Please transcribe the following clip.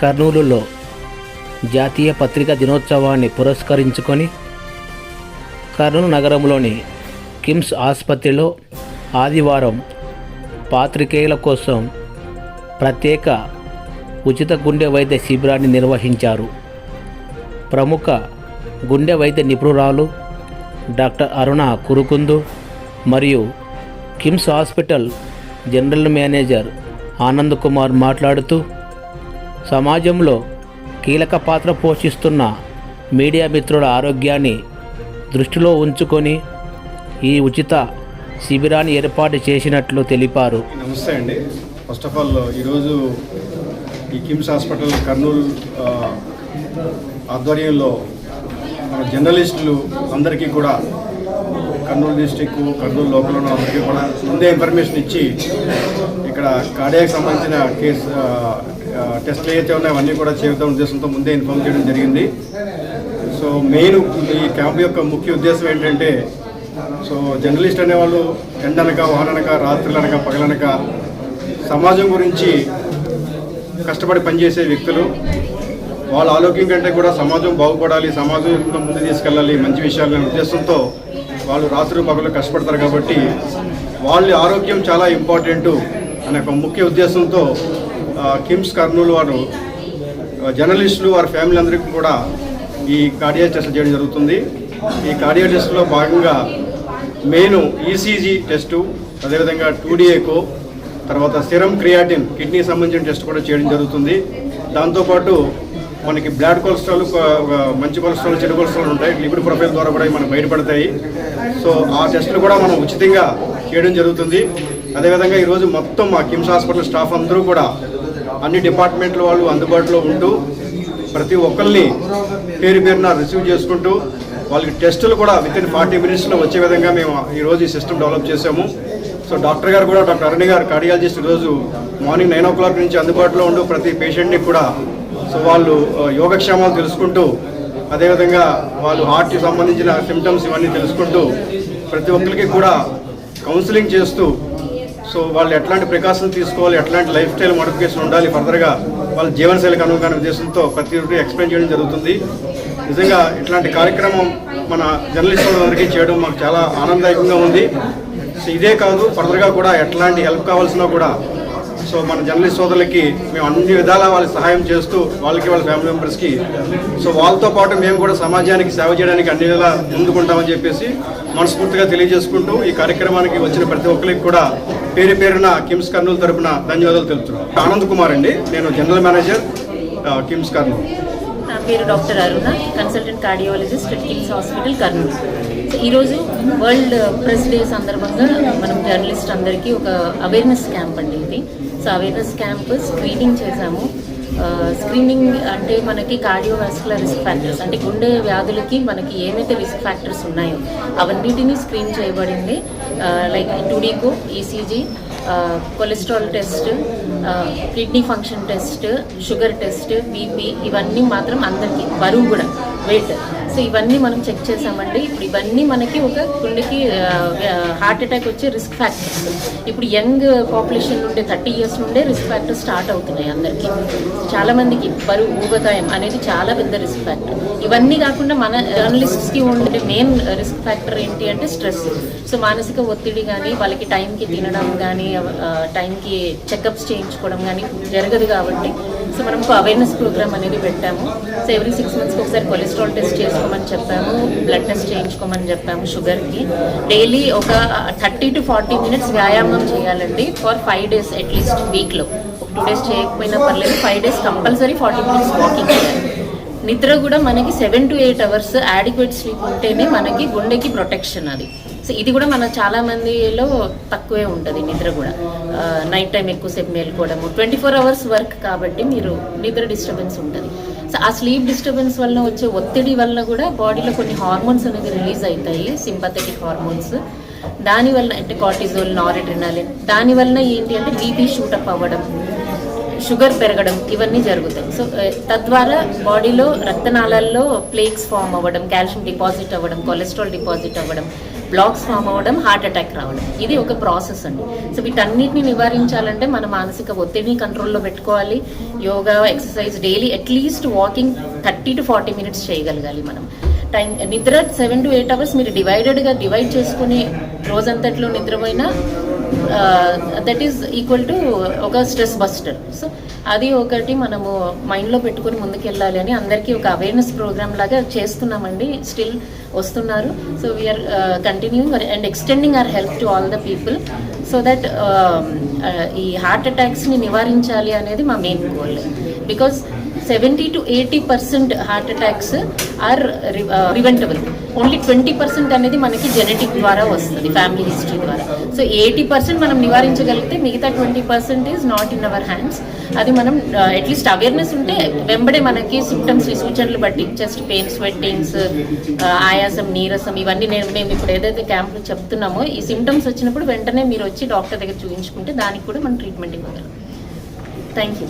కర్నూలులో జాతీయ పత్రికా దినోత్సవాన్ని పురస్కరించుకొని కర్నూలు నగరంలోని కిమ్స్ ఆసుపత్రిలో ఆదివారం పాత్రికేయుల కోసం ప్రత్యేక ఉచిత గుండె వైద్య శిబిరాన్ని నిర్వహించారు. ప్రముఖ గుండె వైద్య నిపుణురాలు డాక్టర్ అరుణ కురుకుందు మరియు KIMS hospital general manager Anand Kumar మాట్లాడుతూ సమాజంలో కీలక పాత్ర పోషిస్తున్న మీడియా మిత్రుల ఆరోగ్యాన్ని దృష్టిలో ఉంచుకొని ఈ ఉచిత శిబిరాన్ని ఏర్పాటు చేసినట్లు తెలిపారు. నమస్తే అండి. ఫస్ట్ ఆఫ్ ఆల్ ఈరోజు ఈ కిమ్స్ హాస్పిటల్ కర్నూలు ఆధ్వర్యంలో మన జర్నలిస్టులు అందరికీ కూడా కర్నూలు డిస్టిక్ కర్నూలు లోకల్ ఉన్న అందరికీ కూడా ముందే ఇన్ఫర్మేషన్ ఇచ్చి ఇక్కడ కార్డియాకి సంబంధించిన కేసు టెస్ట్లు ఏవైతే ఉన్నాయో అవన్నీ కూడా చేద్దాం ఉద్దేశంతో ముందే ఇన్ఫార్మ్ చేయడం జరిగింది. సో మెయిన్ ఈ క్యాంప్ యొక్క ముఖ్య ఉద్దేశం ఏంటంటే సో జర్నలిస్ట్ అనేవాళ్ళు ఎండనక వాననక రాత్రులనక పగలనక సమాజం గురించి కష్టపడి పనిచేసే వ్యక్తులు. వాళ్ళ ఆరోగ్యం కంటే కూడా సమాజం బాగుపడాలి సమాజం ముందు తీసుకెళ్ళాలి మంచి విషయాలు ఉద్దేశంతో వాళ్ళు రాత్రి పగలు కష్టపడతారు కాబట్టి వాళ్ళ ఆరోగ్యం చాలా ఇంపార్టెంట్ అనే ఒక ముఖ్య ఉద్దేశంతో కిమ్స్ కర్నూలు వారు జర్నలిస్టులు వారి ఫ్యామిలీ అందరికీ కూడా ఈ కార్డియా టెస్ట్ చేయడం జరుగుతుంది. ఈ కార్డియా టెస్ట్లో భాగంగా మెయిన్ ఈసీజీ టెస్టు అదేవిధంగా టూడీఏకో తర్వాత సిరం క్రియాటిన్ కిడ్నీ సంబంధించిన టెస్ట్ కూడా చేయడం జరుగుతుంది. దాంతోపాటు మనకి బ్లాడ్ కొలెస్ట్రాల్ మంచి కొలెస్ట్రాల్ చెడు కొలెస్ట్రాల్ ఉంటాయి. లిపిడ్ ప్రొఫైల్ ద్వారా కూడా మనకు బయటపడతాయి. సో ఆ టెస్టులు కూడా మనం ఉచితంగా చేయడం జరుగుతుంది. అదేవిధంగా ఈరోజు మొత్తం మా కిమ్స్ హాస్పిటల్ స్టాఫ్ అందరూ కూడా అన్ని డిపార్ట్మెంట్ల వాళ్ళు అందుబాటులో ఉంటూ ప్రతి ఒక్కరిని పేరు పేరున రిసీవ్ చేసుకుంటూ వాళ్ళకి టెస్టులు కూడా విత్ ఇన్ ఫార్టీ మినిట్స్లో వచ్చే విధంగా మేము ఈరోజు ఈ సిస్టమ్ డెవలప్ చేసాము సో డాక్టర్ గారు కూడా డాక్టర్ అరణ్య గారు కార్డియాలజిస్ట్ ఈరోజు మార్నింగ్ నైన్ ఓ క్లాక్ నుంచి అందుబాటులో ఉంటూ ప్రతి పేషెంట్ని కూడా సో వాళ్ళు యోగక్షేమాలు తెలుసుకుంటూ అదేవిధంగా వాళ్ళు హార్ట్కి సంబంధించిన సిమ్టమ్స్ ఇవన్నీ తెలుసుకుంటూ ప్రతి ఒక్కరికి కూడా కౌన్సిలింగ్ చేస్తూ సో వాళ్ళు ఎట్లాంటి ప్రికాషన్స్ తీసుకోవాలి ఎట్లాంటి లైఫ్ స్టైల్ మోడిఫికేషన్ ఉండాలి ఫర్దర్గా వాళ్ళ జీవనశైలికి అనుగుణ ఉద్దేశంతో ప్రతి ఒక్కటి ఎక్స్ప్లెయిన్ చేయడం జరుగుతుంది. నిజంగా ఇట్లాంటి కార్యక్రమం మన జర్నలిస్టులందరికీ చేయడం మాకు చాలా ఆనందదాయకంగా ఉంది. సో ఇదే కాదు ఫర్దర్గా కూడా ఎట్లాంటి హెల్ప్ కావాల్సినా కూడా సో మన జర్నలిస్ట్ సోదరులకి మేము అన్ని విధాలా వాళ్ళకి సహాయం చేస్తూ వాళ్ళకి వాళ్ళ ఫ్యామిలీ మెంబర్స్కి సో వాళ్ళతో పాటు మేము కూడా సమాజానికి సేవ చేయడానికి అన్ని విధాలా ముందుకుంటామని చెప్పేసి మనస్ఫూర్తిగా తెలియజేసుకుంటూ ఈ కార్యక్రమానికి వచ్చిన ప్రతి ఒక్కరికి కూడా పేరు పేరున కిమ్స్ కర్నూలు తరపున ధన్యవాదాలు తెలుపుతున్నాను ఆనంద్ కుమార్ అండి. నేను జనరల్ మేనేజర్ కిమ్స్ కర్నూలు. నా పేరు doctor Aruna consultant cardiologist at KIMS hospital Kurnool. So ఈరోజు వరల్డ్ ప్రెస్ డే సందర్భంగా మనం జర్నలిస్ట్ అందరికీ ఒక అవేర్నెస్ క్యాంప్ అండి ఇది. సో అవేర్నెస్ క్యాంప్ స్క్రీనింగ్ చేశాము. స్క్రీనింగ్ అంటే మనకి కార్డియోవాస్కులర్ రిస్క్ ఫ్యాక్టర్స్ అంటే గుండె వ్యాధులకి మనకి ఏమైతే రిస్క్ ఫ్యాక్టర్స్ ఉన్నాయో అవన్నిటిని స్క్రీన్ చేయబడింది. Like two D echo ECG cholesterol test kidney function test sugar test BP ఇవన్నీ మాత్రం అందరికీ బరువు కూడా వెయిట్ సో ఇవన్నీ మనం చెక్ చేసామండి. ఇప్పుడు ఇవన్నీ మనకి ఒక గుండెకి హార్ట్ అటాక్ వచ్చే రిస్క్ ఫ్యాక్టర్స్. ఇప్పుడు యంగ్ పాపులేషన్ నుండే థర్టీ ఇయర్స్ నుండే రిస్క్ ఫ్యాక్టర్స్ స్టార్ట్ అవుతున్నాయి అందరికీ. చాలామందికి బరువు ఊబకాయం అనేది చాలా పెద్ద రిస్క్ ఫ్యాక్టర్. ఇవన్నీ కాకుండా మన జర్నలిస్ట్స్కి ఉండే మెయిన్ రిస్క్ ఫ్యాక్టర్ ఏంటి అంటే స్ట్రెస్. సో మానసిక ఒత్తిడి కానీ వాళ్ళకి టైంకి తినడం కానీ టైంకి చెకప్స్ చేయించుకోవడం కానీ జరగదు కాబట్టి సో మనం అవేర్నెస్ ప్రోగ్రామ్ అనేది పెట్టాము. సో ఎవ్రీ సిక్స్ మంత్స్కి ఒకసారి కొలెస్ట్రాల్ టెస్ట్ చేసుకోమని చెప్పాము. బ్లడ్ టెస్ట్ చేయించుకోమని చెప్పాము షుగర్కి డైలీ ఒక థర్టీ టు ఫార్టీ మినిట్స్ వ్యాయామం చేయాలండి ఫర్ ఫైవ్ డేస్ అట్లీస్ట్ వీక్లో ఒక టూ డేస్ చేయకపోయినా పర్లేదు five days compulsory forty minutes walking చేయాలి. నిద్ర కూడా మనకి seven to eight hours adequate sleep ఉంటేనే మనకి గుండెకి ప్రొటెక్షన్ అది. సో ఇది కూడా మన చాలా మందిలో తక్కువే ఉంటుంది నిద్ర కూడా. నైట్ టైం ఎక్కువసేపు మేల్కోవడము ట్వంటీ ఫోర్ అవర్స్ వర్క్ కాబట్టి మీరు నిద్ర డిస్టర్బెన్స్ ఉంటుంది. సో ఆ స్లీప్ డిస్టర్బెన్స్ వల్ల వచ్చే ఒత్తిడి వల్ల కూడా బాడీలో కొన్ని హార్మోన్స్ అనేది రిలీజ్ అవుతాయి సింపథెటిక్ హార్మోన్స్ దానివల్ల అంటే కార్టిజోల్ నారిడ్రినాలిన్ దానివల్ల ఏంటి అంటే బీపీ షూటప్ అవ్వడం షుగర్ పెరగడం ఇవన్నీ జరుగుతాయి. సో తద్వారా బాడీలో రక్తనాళాల్లో ప్లేక్స్ ఫామ్ అవ్వడం కాల్షియం డిపాజిట్ అవ్వడం కొలెస్ట్రాల్ డిపాజిట్ అవ్వడం బ్లాక్స్ ఫామ్ అవ్వడం హార్ట్ అటాక్ రావడం. ఇది ఒక ప్రాసెస్ అండి. సో వీటన్నిటిని నివారించాలంటే మన మానసిక ఒత్తిడిని కంట్రోల్లో పెట్టుకోవాలి. Yoga exercise daily at least walking thirty to forty minutes చేయగలగాలి మనం. టైం నిద్ర సెవెన్ టు ఎయిట్ అవర్స్ మీరు డివైడెడ్గా డివైడ్ చేసుకుని రోజంతట్లో నిద్రపోయినా దట్ ఈస్ ఈక్వల్ టు ఒక స్ట్రెస్ బస్టర్ సో అది ఒకటి మనము మైండ్లో పెట్టుకుని ముందుకెళ్ళాలి అని అందరికీ ఒక అవేర్నెస్ ప్రోగ్రామ్ లాగా చేస్తున్నామండి. స్టిల్ వస్తున్నారు. So we are continuing and extending our help to all the people so that ఈ హార్ట్ అటాక్స్ని నివారించాలి అనేది మా main goal because seventy to eighty percent heart attacks are preventable only twenty percent అనేది మనకి జెనెటిక్ ద్వారా వస్తుంది ఫ్యామిలీ హిస్టరీ ద్వారా. సో ఎయిటీ పర్సెంట్ మనం నివారించగలిగితే మిగతా twenty percent is not in our hands అది మనం uh, అట్లీస్ట్ అవేర్నెస్ ఉంటే వెంబడే మనకి సిమ్టమ్స్ సూచనలు బట్టి చెస్ట్ పెయిన్ స్వెట్టింగ్స్ ఆయాసం నీరసం ఇవన్నీ నేను మేము ఇప్పుడు ఏదైతే క్యాంప్లో చెప్తున్నామో ఈ సిమ్టమ్స్ వచ్చినప్పుడు వెంటనే మీరు వచ్చి డాక్టర్ దగ్గర చూపించుకుంటే దానికి కూడా మనం ట్రీట్మెంట్ ఇవ్వగలం. Thank you